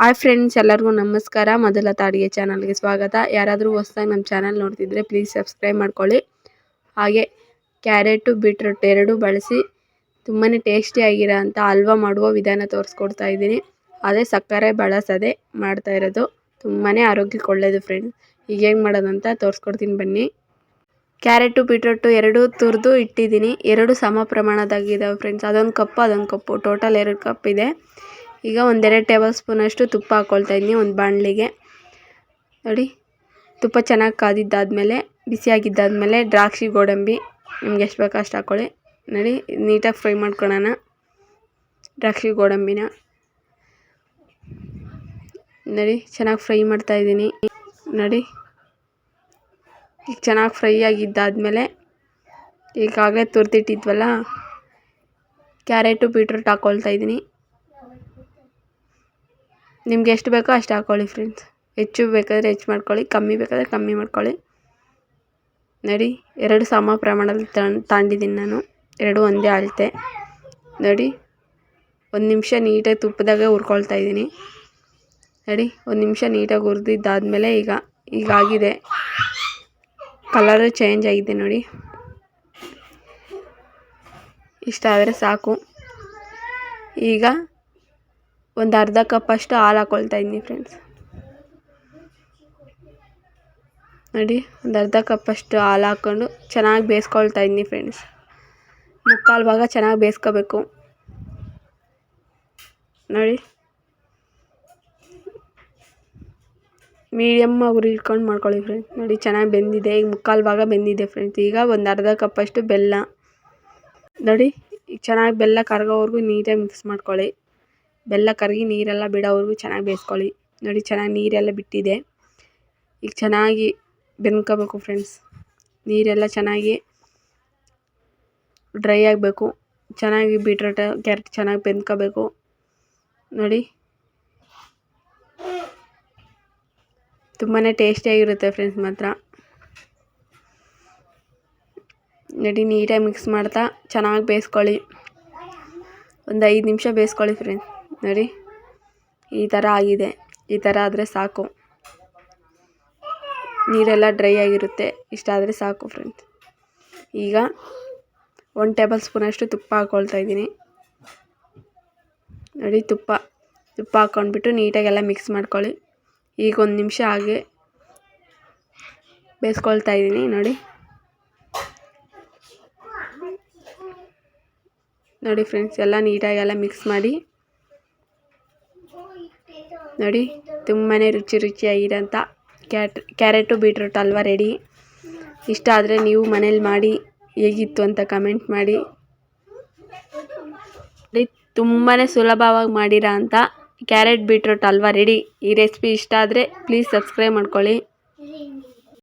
Hi friends ಎಲ್ಲರಿಗೂ ನಮಸ್ಕಾರ. ಮೊದಲ ತಾಡಿಗೆ ಚಾನಲ್ಗೆ ಸ್ವಾಗತ. ಯಾರಾದರೂ ಹೊಸ್ದಾಗಿ ನಮ್ಮ ಚಾನಲ್ ನೋಡ್ತಿದ್ರೆ ಪ್ಲೀಸ್ ಸಬ್ಸ್ಕ್ರೈಬ್ ಮಾಡ್ಕೊಳ್ಳಿ. ಹಾಗೆ ಕ್ಯಾರೆಟು, ಬೀಟ್ರೂಟ್ ಎರಡೂ ಬಳಸಿ ತುಂಬಾ ಟೇಸ್ಟಿಯಾಗಿರೋ ಅಂಥ ಹಲ್ವಾ ಮಾಡುವ ವಿಧಾನ ತೋರಿಸ್ಕೊಡ್ತಾ ಇದ್ದೀನಿ. ಅದೇ ಸಕ್ಕರೆ ಬಳಸದೆ ಮಾಡ್ತಾ ಇರೋದು. ತುಂಬಾ ಆರೋಗ್ಯಕ್ಕೆ ಒಳ್ಳೆಯದು ಫ್ರೆಂಡ್ಸ್ ಈಗ ಹೇಗೆ ಮಾಡೋದಂತ ತೋರಿಸ್ಕೊಡ್ತೀನಿ ಬನ್ನಿ. ಕ್ಯಾರೆಟು, ಬೀಟ್ರೂಟು ಎರಡೂ ತುರಿದು ಇಟ್ಟಿದ್ದೀನಿ. ಎರಡು ಸಮ ಪ್ರಮಾಣದಾಗಿದ್ದಾವೆ ಫ್ರೆಂಡ್ಸ್ ಅದೊಂದು ಕಪ್ಪು ಅದೊಂದು ಕಪ್ಪು. ಟೋಟಲ್ ಎರಡು ಕಪ್ ಇದೆ. ಈಗ ಒಂದೆರಡು ಟೇಬಲ್ ಸ್ಪೂನಷ್ಟು ತುಪ್ಪ ಹಾಕ್ಕೊಳ್ತಾ ಇದ್ದೀನಿ, ಒಂದು ಬಾಣಲಿಗೆ. ನೋಡಿ, ತುಪ್ಪ ಚೆನ್ನಾಗಿ ಕಾದಿದ್ದಾದಮೇಲೆ, ಬಿಸಿಯಾಗಿದ್ದಾದಮೇಲೆ ದ್ರಾಕ್ಷಿ ಗೋಡಂಬಿ, ನಿಮ್ಗೆ ಎಷ್ಟು ಬೇಕೋ ಅಷ್ಟು ಹಾಕ್ಕೊಳ್ಳಿ ನೋಡಿ, ನೀಟಾಗಿ ಫ್ರೈ ಮಾಡ್ಕೊಳ್ಳೋಣ ದ್ರಾಕ್ಷಿ ಗೋಡಂಬಿನ. ನೋಡಿ, ಚೆನ್ನಾಗಿ ಫ್ರೈ ಮಾಡ್ತಾ ಇದ್ದೀನಿ. ನೋಡಿ ಈಗ ಚೆನ್ನಾಗಿ ಫ್ರೈ ಆಗಿದ್ದಾದಮೇಲೆ, ಈಗಾಗಲೇ ತುರ್ದಿಟ್ಟಿದ್ವಲ್ಲ, ಕ್ಯಾರೆಟು ಬೀಟ್ರೂಟ್ ಹಾಕ್ಕೊಳ್ತಾ ಇದ್ದೀನಿ. ನಿಮ್ಗೆ ಎಷ್ಟು ಬೇಕೋ ಅಷ್ಟು ಹಾಕ್ಕೊಳ್ಳಿ ಫ್ರೆಂಡ್ಸ್ ಹೆಚ್ಚು ಬೇಕಾದರೆ ಹೆಚ್ಚು ಮಾಡ್ಕೊಳ್ಳಿ, ಕಮ್ಮಿ ಬೇಕಾದರೆ ಕಮ್ಮಿ ಮಾಡ್ಕೊಳ್ಳಿ. ನೋಡಿ, ಎರಡು ಸಮ ಪ್ರಮಾಣದಲ್ಲಿ ತಾಂಡಿದ್ದೀನಿ ನಾನು. ಎರಡು ಒಂದೇ ಅಳತೆ. ನೋಡಿ, ಒಂದು ನಿಮಿಷ ನೀಟಾಗಿ ತುಪ್ಪದಾಗೆ ಹುರ್ಕೊಳ್ತಾ ಇದ್ದೀನಿ. ನೋಡಿ, ಒಂದು ನಿಮಿಷ ನೀಟಾಗಿ ಹುರಿದಿದ್ದಾದಮೇಲೆ ಈಗ ಈಗ ಆಗಿದೆ. ಕಲರು ಚೇಂಜ್ ಆಗಿದೆ ನೋಡಿ. ಇಷ್ಟ ಆದರೆ ಸಾಕು. ಈಗ ಒಂದು ಅರ್ಧ ಕಪ್ಪಷ್ಟು ಹಾಲು ಹಾಕ್ಕೊಳ್ತಾ ಇದ್ದೀನಿ ಫ್ರೆಂಡ್ಸ್ ನೋಡಿ, ಒಂದು ಅರ್ಧ ಕಪ್ಪಷ್ಟು ಹಾಲು ಹಾಕ್ಕೊಂಡು ಚೆನ್ನಾಗಿ ಬೇಯಿಸ್ಕೊಳ್ತಾ ಇದ್ದೀನಿ ಫ್ರೆಂಡ್ಸ್ ಮುಕ್ಕಾಲು ಭಾಗ ಚೆನ್ನಾಗಿ ಬೇಯಿಸ್ಕೋಬೇಕು ನೋಡಿ. ಮೀಡಿಯಮ್ ಉರಿ ಇಟ್ಕೊಂಡು ಮಾಡ್ಕೊಳ್ಳಿ ಫ್ರೆಂಡ್ಸ್ ನೋಡಿ, ಚೆನ್ನಾಗಿ ಬೆಂದಿದೆ. ಈಗ ಮುಕ್ಕಾಲು ಭಾಗ ಬೆಂದಿದೆ ಫ್ರೆಂಡ್ಸ್ ಈಗ ಒಂದು ಅರ್ಧ ಕಪ್ಪಷ್ಟು ಬೆಲ್ಲ. ನೋಡಿ, ಈಗ ಚೆನ್ನಾಗಿ ಬೆಲ್ಲ ಕರಗೋವರೆಗೂ ನೀಟಾಗಿ ಮಿಕ್ಸ್ ಮಾಡ್ಕೊಳ್ಳಿ. ಬೆಲ್ಲ ಕರಗಿ ನೀರೆಲ್ಲ ಬಿಡೋವರೆಗೂ ಚೆನ್ನಾಗಿ ಬೇಯಿಸ್ಕೊಳ್ಳಿ. ನೋಡಿ, ಚೆನ್ನಾಗಿ ನೀರೆಲ್ಲ ಬಿಟ್ಟಿದೆ. ಈಗ ಚೆನ್ನಾಗಿ ಬೆಂದ್ಕೋಬೇಕು ಫ್ರೆಂಡ್ಸ್ ನೀರೆಲ್ಲ ಚೆನ್ನಾಗಿ ಡ್ರೈ ಆಗಬೇಕು. ಚೆನ್ನಾಗಿ ಬೀಟ್ರೋಟ ಕ್ಯಾರೆಟ್ ಚೆನ್ನಾಗಿ ಬೆಂದ್ಕೋಬೇಕು ನೋಡಿ. ತುಂಬಾ ಟೇಸ್ಟಿಯಾಗಿರುತ್ತೆ ಫ್ರೆಂಡ್ಸ್ ಮಾತ್ರ. ನೋಡಿ, ನೀಟಾಗಿ ಮಿಕ್ಸ್ ಮಾಡ್ತಾ ಚೆನ್ನಾಗಿ ಬೇಯಿಸ್ಕೊಳ್ಳಿ. ಒಂದು ಐದು ನಿಮಿಷ ಬೇಯಿಸ್ಕೊಳ್ಳಿ ಫ್ರೆಂಡ್ಸ್ ನೋಡಿ, ಈ ಥರ ಆಗಿದೆ. ಈ ಥರ ಆದರೆ ಸಾಕು. ನೀರೆಲ್ಲ ಡ್ರೈ ಆಗಿರುತ್ತೆ. ಇಷ್ಟಾದರೆ ಸಾಕು ಫ್ರೆಂಡ್ಸ್ ಈಗ ಒಂದು ಟೇಬಲ್ ಸ್ಪೂನಷ್ಟು ತುಪ್ಪ ಹಾಕ್ಕೊಳ್ತಾ ಇದ್ದೀನಿ. ನೋಡಿ, ತುಪ್ಪ ತುಪ್ಪ ಹಾಕ್ಕೊಂಡ್ಬಿಟ್ಟು ನೀಟಾಗೆಲ್ಲ ಮಿಕ್ಸ್ ಮಾಡ್ಕೊಳ್ಳಿ. ಈಗ ಒಂದು ನಿಮಿಷ ಹಾಗೆ ಬೇಯಿಸ್ಕೊಳ್ತಾ ಇದ್ದೀನಿ, ನೋಡಿ. ನೋಡಿ ಫ್ರೆಂಡ್ಸ್ ಎಲ್ಲ ನೀಟಾಗೆಲ್ಲ ಮಿಕ್ಸ್ ಮಾಡಿ. ನೋಡಿ ತುಂಬಾ ರುಚಿ ರುಚಿಯಾಗಿರೋಂಥ cat, carrot, beetroot halwa ready. ಇಷ್ಟ ಆದರೆ ನೀವು ಮನೇಲಿ ಮಾಡಿ, ಹೇಗಿತ್ತು ಅಂತ ಕಮೆಂಟ್ ಮಾಡಿ. ತುಂಬಾ ಸುಲಭವಾಗಿ ಮಾಡಿರೋ ಅಂಥ ಕ್ಯಾರೆಟ್, ಬೀಟ್ರೂಟ್ ಹಲ್ವ ರೆಡಿ. ಈ ರೆಸಿಪಿ ಇಷ್ಟ ಆದರೆ ಪ್ಲೀಸ್ ಸಬ್ಸ್ಕ್ರೈಬ್ ಮಾಡ್ಕೊಳ್ಳಿ.